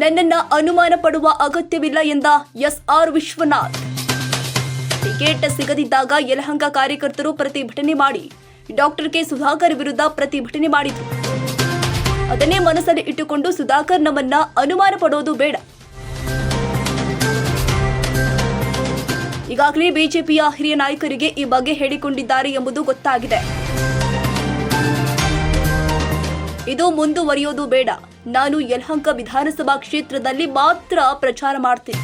ನನ್ನನ್ನ ಅನುಮಾನ ಪಡುವ ಅಗತ್ಯವಿಲ್ಲ ಎಂದ ಎಸ್ ಆರ್ ವಿಶ್ವನಾಥ್. ಟಿಕೆಟ್ ಸಿಗದಿದ್ದಾಗ ಯಲಹಂಕ ಕಾರ್ಯಕರ್ತರು ಪ್ರತಿಭಟನೆ ಮಾಡಿ, ಡಾಕ್ಟರ್ ಕೆ ಸುಧಾಕರ್ ವಿರುದ್ಧ ಪ್ರತಿಭಟನೆ ಮಾಡಿದ್ರು. ಅದನ್ನೇ ಮನಸ್ಸಲ್ಲಿ ಇಟ್ಟುಕೊಂಡು ಸುಧಾಕರ್ ನಮ್ಮನ್ನ ಅನುಮಾನ ಪಡೋದು ಬೇಡ. ಈಗಾಗಲೇ ಬಿಜೆಪಿಯ ಹಿರಿಯ ನಾಯಕರಿಗೆ ಈ ಬಗ್ಗೆ ಹೇಳಿಕೊಂಡಿದ್ದಾರೆ ಎಂಬುದು ಗೊತ್ತಾಗಿದೆ. ಇದು ಮುಂದುವರಿಯೋದು ಬೇಡ. ನಾನು ಯಲಹಂಕ ವಿಧಾನಸಭಾ ಕ್ಷೇತ್ರದಲ್ಲಿ ಮಾತ್ರ ಪ್ರಚಾರ ಮಾಡ್ತೀನಿ.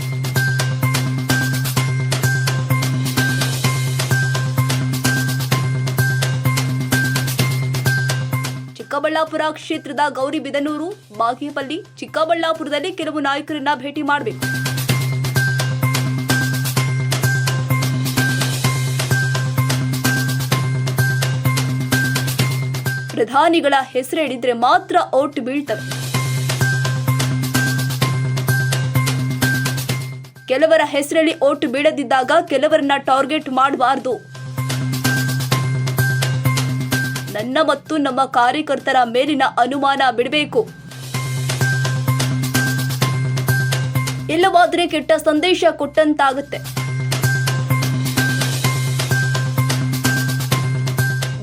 ಚಿಕ್ಕಬಳ್ಳಾಪುರ ಕ್ಷೇತ್ರದ ಗೌರಿಬಿದನೂರು ಬಾಗೇಪಲ್ಲಿ ಚಿಕ್ಕಬಳ್ಳಾಪುರದಲ್ಲಿ ಕೆಲವು ನಾಯಕರನ್ನ ಭೇಟಿ ಮಾಡಬೇಕು. ಪ್ರಧಾನಿಗಳ ಹೆಸರೇಳಿದ್ರೆ ಮಾತ್ರ ಓಟ್ ಬೀಳ್ತವೆ. ಕೆಲವರ ಹೆಸರಲ್ಲಿ ಓಟ್ ಬೀಳದಿದ್ದಾಗ ಕೆಲವರನ್ನ ಟಾರ್ಗೆಟ್ ಮಾಡಬಾರದು. ನನ್ನ ಮತ್ತು ನಮ್ಮ ಕಾರ್ಯಕರ್ತರ ಮೇಲಿನ ಅನುಮಾನ ಬಿಡಬೇಕು. ಇಲ್ಲವಾದ್ರೆ ಕೆಟ್ಟ ಸಂದೇಶ ಕೊಟ್ಟಂತಾಗುತ್ತೆ.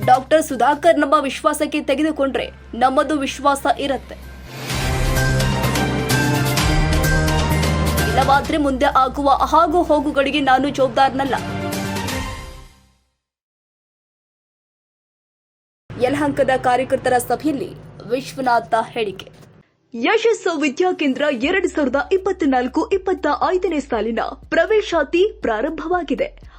ಡಾಕ್ಟರ್ ಸುಧಾಕರ್ ನಮ್ಮ ವಿಶ್ವಾಸಕ್ಕೆ ತೆಗೆದುಕೊಂಡ್ರೆ ನಮ್ಮದು ವಿಶ್ವಾಸ ಇರುತ್ತೆ. ಇಲ್ಲವಾದ್ರೆ ಮುಂದೆ ಆಗುವ ಹಾಗು ಹೋಗುಗಳಿಗೆ ನಾನು ಜವಾಬ್ದಾರನಲ್ಲ. ಯಲಹಂಕದ ಕಾರ್ಯಕರ್ತರ ಸಭೆಯಲ್ಲಿ ವಿಶ್ವನಾಥ ಹೇಳಿಕೆ. ಯಶಸ್ಸು ವಿದ್ಯಾಕೇಂದ್ರ ಎರಡು ಸಾವಿರದ ಇಪ್ಪತ್ನಾಲ್ಕು ಇಪ್ಪತ್ತ ಐದನೇ ಸಾಲಿನ ಪ್ರವೇಶಾತಿ ಪ್ರಾರಂಭವಾಗಿದೆ.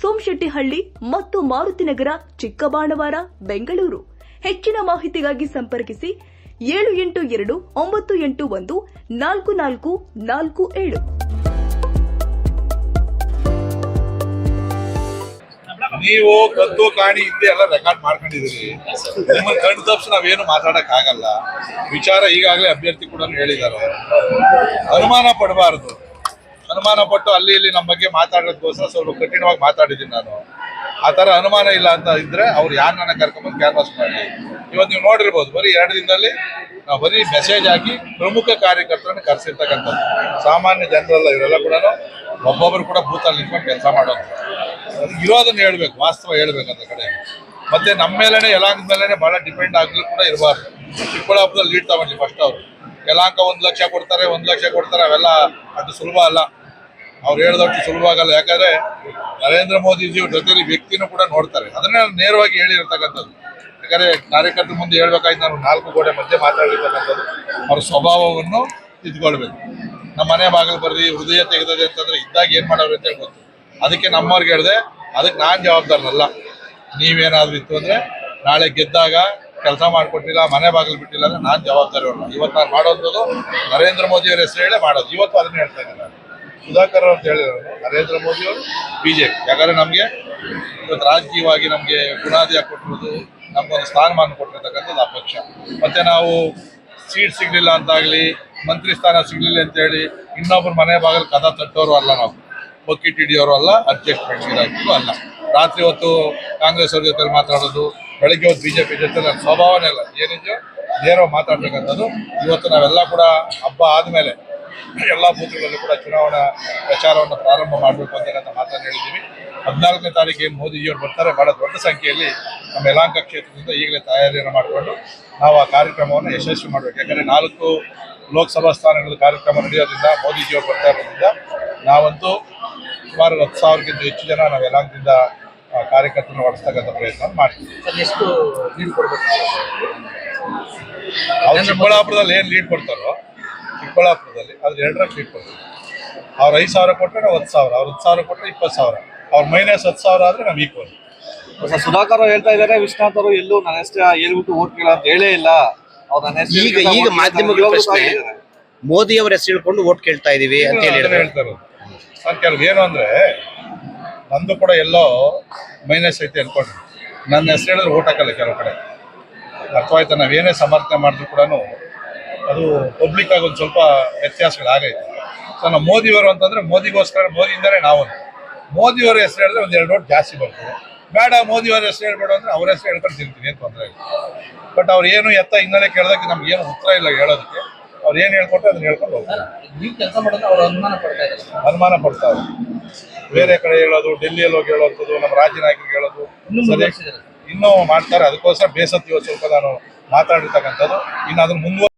ಸೋಮಶೆಟ್ಟಿಹಳ್ಳಿ ಮತ್ತು ಮಾರುತಿನಗರ ಚಿಕ್ಕಬಾಣವಾರ, ಬೆಂಗಳೂರು. ಹೆಚ್ಚಿನ ಮಾಹಿತಿಗಾಗಿ ಸಂಪರ್ಕಿಸಿ ಏಳು ಎಂಟು ಎರಡು ಒಂಬತ್ತು ಎಂಟು ಒಂದು ನಾಲ್ಕು ನಾಲ್ಕು ನಾಲ್ಕು ಏಳು. ನೀವು ಕದ್ದು ಕಾಣಿ ಹಿಂದೆ ಎಲ್ಲ ರೆಕಾರ್ಡ್ ಮಾಡ್ಕೊಂಡಿದ್ದೀರಿ. ನಿಮ್ಮ ಕಣ್ಣು ತಪ್ಪಿಸಿ ನಾವೇನು ಮಾತಾಡಕ್ ಆಗಲ್ಲ ವಿಚಾರ ಈಗಾಗಲೇ ಅಭ್ಯರ್ಥಿ ಕೂಡ ಹೇಳಿದ್ದಾರೆ. ಅನುಮಾನ ಪಡಬಾರದು. ಅನುಮಾನ ಪಟ್ಟು ಅಲ್ಲಿ ಇಲ್ಲಿ ನಮ್ಮ ಬಗ್ಗೆ ಮಾತಾಡೋದಕ್ಕೋಸ್ಕರ ಸ್ವಲ್ಪ ಕಠಿಣವಾಗಿ ಮಾತಾಡಿದ್ದೀನಿ ನಾನು. ಆ ಥರ ಅನುಮಾನ ಇಲ್ಲ ಅಂತ ಇದ್ರೆ ಅವ್ರು ಯಾರು ನನ್ನ ಕರ್ಕೊಂಬಂದು ಕ್ಯಾನ್ವಾಸ್ ಮಾಡಿ? ಇವತ್ತು ನೀವು ನೋಡಿರ್ಬೋದು, ಬರೀ ಎರಡು ದಿನದಲ್ಲಿ ನಾವು ಬರೀ ಮೆಸೇಜ್ ಹಾಕಿ ಪ್ರಮುಖ ಕಾರ್ಯಕರ್ತರನ್ನು ಕರೆಸಿರ್ತಕ್ಕಂಥದ್ದು. ಸಾಮಾನ್ಯ ಜನರಲ್ಲ ಇವರೆಲ್ಲ ಕೂಡ ಒಬ್ಬೊಬ್ರು ಕೂಡ ಬೂತಲ್ಲಿ ನಿಂತ್ಕೊಂಡು ಕೆಲಸ ಮಾಡೋದು. ಇರೋದನ್ನ ಹೇಳ್ಬೇಕು, ವಾಸ್ತವ ಹೇಳ್ಬೇಕು ಅಂತ ಕಡೆ ಮತ್ತೆ ನಮ್ಮ ಮೇಲೇ ಯಲಾಂಕದ ಮೇಲೆನೆ ಬಹಳ ಡಿಪೆಂಡ್ ಆಗ್ಲಿ ಕೂಡ ಇರಬಾರ್ದು. ಚಿಕ್ಕಬಳ್ಳಾಪುರದಲ್ಲಿ ಲೀಡ್ ತಗೊಂಡ್ಲಿ ಫಸ್ಟ್ ಅವರು. ಯಲಾಂಕ ಒಂದು ಲಕ್ಷ ಕೊಡ್ತಾರೆ, ಒಂದು ಲಕ್ಷ ಕೊಡ್ತಾರೆ, ಅವೆಲ್ಲ ಅದು ಸುಲಭ ಅಲ್ಲ. ಅವ್ರು ಹೇಳ್ದಷ್ಟು ಸುಲಭ ಆಗಲ್ಲ. ಯಾಕಂದ್ರೆ ನರೇಂದ್ರ ಮೋದಿಜಿ ಜೊತೆಲಿ ವ್ಯಕ್ತಿನೂ ಕೂಡ ನೋಡ್ತಾರೆ. ಅದನ್ನೇ ನಾನು ನೇರವಾಗಿ ಹೇಳಿರ್ತಕ್ಕಂಥದ್ದು. ಯಾಕಂದ್ರೆ ಕಾರ್ಯಕರ್ತರ ಮುಂದೆ ಹೇಳ್ಬೇಕಾಯ್ತು ನಾನು ನಾಲ್ಕು ಗೋಡೆ ಮಧ್ಯೆ ಮಾತಾಡಿರ್ತಕ್ಕಂಥದ್ದು ಅವ್ರ ಸ್ವಭಾವವನ್ನು ತಿದ್ಕೊಳ್ಬೇಕು ನಮ್ಮ ಮನೆ ಬಾಗಿಲು ಬರ್ರಿ, ಹೃದಯ ತೆಗೆದದೆ ಅಂತಂದ್ರೆ ಇದ್ದಾಗ ಏನ್ ಮಾಡೋರು ಅಂತ ಹೇಳ್ಬೋದು. ಅದಕ್ಕೆ ನಮ್ಮವ್ರಿಗೆ ಹೇಳಿದೆ, ಅದಕ್ಕೆ ನಾನ್ ಜವಾಬ್ದಾರನಲ್ಲ. ನೀವೇನಾದ್ರು ಇತ್ತು ಅಂದ್ರೆ ನಾಳೆ ಗೆದ್ದಾಗ ಕೆಲಸ ಮಾಡ್ಕೊಟ್ಟಿಲ್ಲ, ಮನೆ ಬಾಗಿಲು ಬಿಟ್ಟಿಲ್ಲ ಅಂದ್ರೆ ನಾನು ಜವಾಬ್ದಾರಿ ಇವತ್ತು ನಾನು ಮಾಡೋದು ನರೇಂದ್ರ ಮೋದಿ ಅವರ ಹೆಸರು ಹೇಳೇ ಮಾಡೋದು. ಇವತ್ತು ಅದನ್ನ ಹೇಳ್ತಾ ಇದ್ದೀನಿ ನಾನು. ಸುಧಾಕರ್ ಅಂತ ಹೇಳಿದ್ರು ನರೇಂದ್ರ ಮೋದಿ ಅವರು, ಬಿಜೆಪಿ. ಯಾಕಂದ್ರೆ ನಮಗೆ ಇವತ್ತು ರಾಜಕೀಯವಾಗಿ ನಮಗೆ ಗುಣಾದಿಯಾಗಿ ಕೊಟ್ಟಿರೋದು ನಮ್ಗೊಂದು ಸ್ಥಾನಮಾನ ಕೊಟ್ಟಿರ್ತಕ್ಕಂಥದ್ದು ಆ ಪಕ್ಷ. ಮತ್ತೆ ನಾವು ಸೀಟ್ ಸಿಗ್ಲಿಲ್ಲ ಅಂತಾಗ್ಲಿ, ಮಂತ್ರಿ ಸ್ಥಾನ ಸಿಗ್ಲಿಲ್ಲ ಅಂತ ಹೇಳಿ ಇನ್ನೊಬ್ಬರ ಮನೆ ಭಾಗದಲ್ಲಿ ಕದ ತಟ್ಟೋರು ಅಲ್ಲ ನಾವು. ಬಕೆಟ್ ಹಿಡಿಯೋರು ಅಲ್ಲ ಅಡ್ಜಸ್ಟ್ಮೆಂಟ್ ಇರಾಕಿದ್ರು ಅಲ್ಲ. ರಾತ್ರಿ ಹೊತ್ತು ಕಾಂಗ್ರೆಸ್ ಅವ್ರ ಜೊತೆ ಮಾತಾಡೋದು, ಬೆಳಗ್ಗೆ ಹೊತ್ತು ಬಿಜೆಪಿ ಜೊತೆ ನನ್ನ ಸ್ವಭಾವನೇ ಅಲ್ಲ ಏನಿದೆಯೋ ನೇರವಾಗಿ ಮಾತಾಡ್ತಕ್ಕಂಥದ್ದು ಇವತ್ತು ನಾವೆಲ್ಲ ಕೂಡ ಹಬ್ಬ ಆದಮೇಲೆ ಎಲ್ಲ ಬೂತ್ಗಳಲ್ಲೂ ಕೂಡ ಚುನಾವಣಾ ಪ್ರಚಾರವನ್ನು ಪ್ರಾರಂಭ ಮಾಡಬೇಕು ಅಂತ ಮಾತನ್ನು ಹೇಳಿದ್ದೀವಿ. ಹದಿನಾಲ್ಕನೇ ತಾರೀಕಿಗೆ ಮೋದಿಜಿಯವರು ಬರ್ತಾರೆ. ಬಹಳ ದೊಡ್ಡ ಸಂಖ್ಯೆಯಲ್ಲಿ ನಮ್ಮ ಯಲಾಂಕ ಕ್ಷೇತ್ರದಿಂದ ಈಗಲೇ ತಯಾರಿಯನ್ನು ಮಾಡಿಕೊಂಡು ನಾವು ಆ ಕಾರ್ಯಕ್ರಮವನ್ನು ಯಶಸ್ವಿ ಮಾಡಬೇಕು. ಯಾಕಂದರೆ ನಾಲ್ಕು ಲೋಕಸಭಾ ಸ್ಥಾನಗಳ ಕಾರ್ಯಕ್ರಮ ನಡೆಯೋದ್ರಿಂದ ಮೋದಿಜಿಯವರು ಬರ್ತಾ ಇರೋದ್ರಿಂದ ನಾವಂತೂ ಸುಮಾರು ಹತ್ತು ಸಾವಿರಕ್ಕಿಂತ ಹೆಚ್ಚು ಜನ ನಾವು ಯಲಾಂಕದಿಂದ ಕಾರ್ಯಕರ್ತರ ಕಾರ್ಯಕರ್ತರನ್ನು ಹೊಡೆಸ್ತಕ್ಕಂಥ ಪ್ರಯತ್ನ ಮಾಡ್ತೀವಿ. ಎಷ್ಟು ನೀರು ಕೊಡ್ಬೇಕು ಅವ್ರು ಚಿಕ್ಕಬಳ್ಳಾಪುರದಲ್ಲಿ ಏನು ಲೀಡ್ ಕೊಡ್ತಾರೋ ಚಿಕ್ಕಬಳ್ಳಾಪುರದಲ್ಲಿ ಅದ್ರ ಎರಡರ ಲೀಡ್ ಕೊಡ್ತೀವಿ ಅವ್ರು ಐದು ಸಾವಿರ ಕೊಟ್ಟರೆ ನಾವು ಹತ್ತು ಸಾವಿರ. ಅವ್ರು ಹತ್ತು ಸಾವಿರ ಕೊಟ್ಟರೆ ಇಪ್ಪತ್ತು ಸಾವಿರ. ಅವ್ರ ಮೈನಸ್ ಹತ್ತು ಸಾವಿರ ಆದರೆ ನಾವು ಈಕ್ವಲ್ ಸರ್ ಸುಧಾಕರ್ ಅವ್ರು ಹೇಳ್ತಾ ಇದ್ದಾರೆ ವಿಶ್ವನಾಥ್ ಅವರು ಎಲ್ಲೂ ನನ್ನ ಹೆಸರು ಹೇಳ್ಬಿಟ್ಟು ಓಟ್ ಕೇಳ ಅಂತ ಹೇಳೇ ಇಲ್ಲ. ಅವ್ರು ನನ್ನ ಹೆಸರು ಈಗ ಈಗ ಮಾಧ್ಯಮಗಳ ಪ್ರಶ್ನೆ ಮೋದಿ ಅವರ ಹೆಸರು ಹೇಳ್ಕೊಂಡು ಓಟ್ ಕೇಳ್ತಾ ಇದೀವಿ ಅಂತ ಹೇಳಿ ಅದನ್ನ ಹೇಳಿದ್ರು ಹೇಳ್ತಾ ಇರೋದು. ಸರ್ ಕೆಲವು ಏನು ಅಂದ್ರೆ ನಂದು ಕೂಡ ಎಲ್ಲೋ ಮೈನಸ್ ಐತೆ ಅನ್ಕೊಂಡು ನನ್ನ ಹೆಸರು ಹೇಳಿದ್ರೆ ಓಟ್ ಹಾಕಲ್ಲ ಕೆಲವು ಕಡೆ. ಅರ್ಥವಾಯ್ತಾ? ನಾವೇನೇ ಸಮರ್ಥನೆ ಮಾಡಿದ್ರು ಕೂಡ ಅದು ಪಬ್ಲಿಕ್ ಆಗಿ ಒಂದು ಸ್ವಲ್ಪ ವ್ಯತ್ಯಾಸಗಳಾಗೈತೆ ಸೊ ನಮ್ಮ ಮೋದಿಯವರು ಅಂತಂದ್ರೆ ಮೋದಿಗೋಸ್ಕರ ಮೋದಿಯಿಂದಲೇ ನಾವು ಮೋದಿಯವರ ಹೆಸರು ಹೇಳಿದ್ರೆ ಒಂದು ಎರಡು ನೋಟ್ ಜಾಸ್ತಿ ಬರ್ತದೆ. ಬೇಡ ಮೋದಿಯವರ ಹೆಸರು ಹೇಳ್ಬೇಡ ಅಂದ್ರೆ ಅವ್ರ ಹೆಸರು ಹೇಳ್ಕೊಂಡು ತಿಂತೀನಿ ಅಂತ ತೊಂದರೆ ಇಲ್ಲ. ಬಟ್ ಅವ್ರು ಏನು ಎತ್ತ ಹಿನ್ನೆಲೆ ಕೇಳೋದಕ್ಕೆ ನಮ್ಗೆ ಏನು ಉತ್ತರ ಇಲ್ಲ ಹೇಳೋದಕ್ಕೆ. ಅವ್ರು ಏನು ಹೇಳ್ಕೊಟ್ರೆ ಅದನ್ನ ಹೇಳ್ಕೊಂಡು ಹೋಗ್ತಾರೆ. ನೀವು ಕೆಲಸ ಮಾಡೋದು ಅವ್ರು ಅನುಮಾನ ಪಡ್ತಾ ಇದ್ದಾರೆ ಅನುಮಾನ ಪಡ್ತಾರೆ ಬೇರೆ ಕಡೆ ಹೇಳೋದು ಡೆಲ್ಲಿಯಲ್ಲಿ ಹೋಗಿ ಹೇಳೋದು ನಮ್ಮ ರಾಜ್ಯ ನಾಯಕರಿಗೆ ಹೇಳೋದು. ಇನ್ನೂ ಮಾಡ್ತಾರೆ. ಅದಕ್ಕೋಸ್ಕರ ಬೇಸತ್ತು ಇವತ್ತು ಸ್ವಲ್ಪ ನಾನು ಮಾತಾಡಿರ್ತಕ್ಕಂಥದ್ದು. ಇನ್ನು ಅದನ್ನ ಮುಂದುವರೆ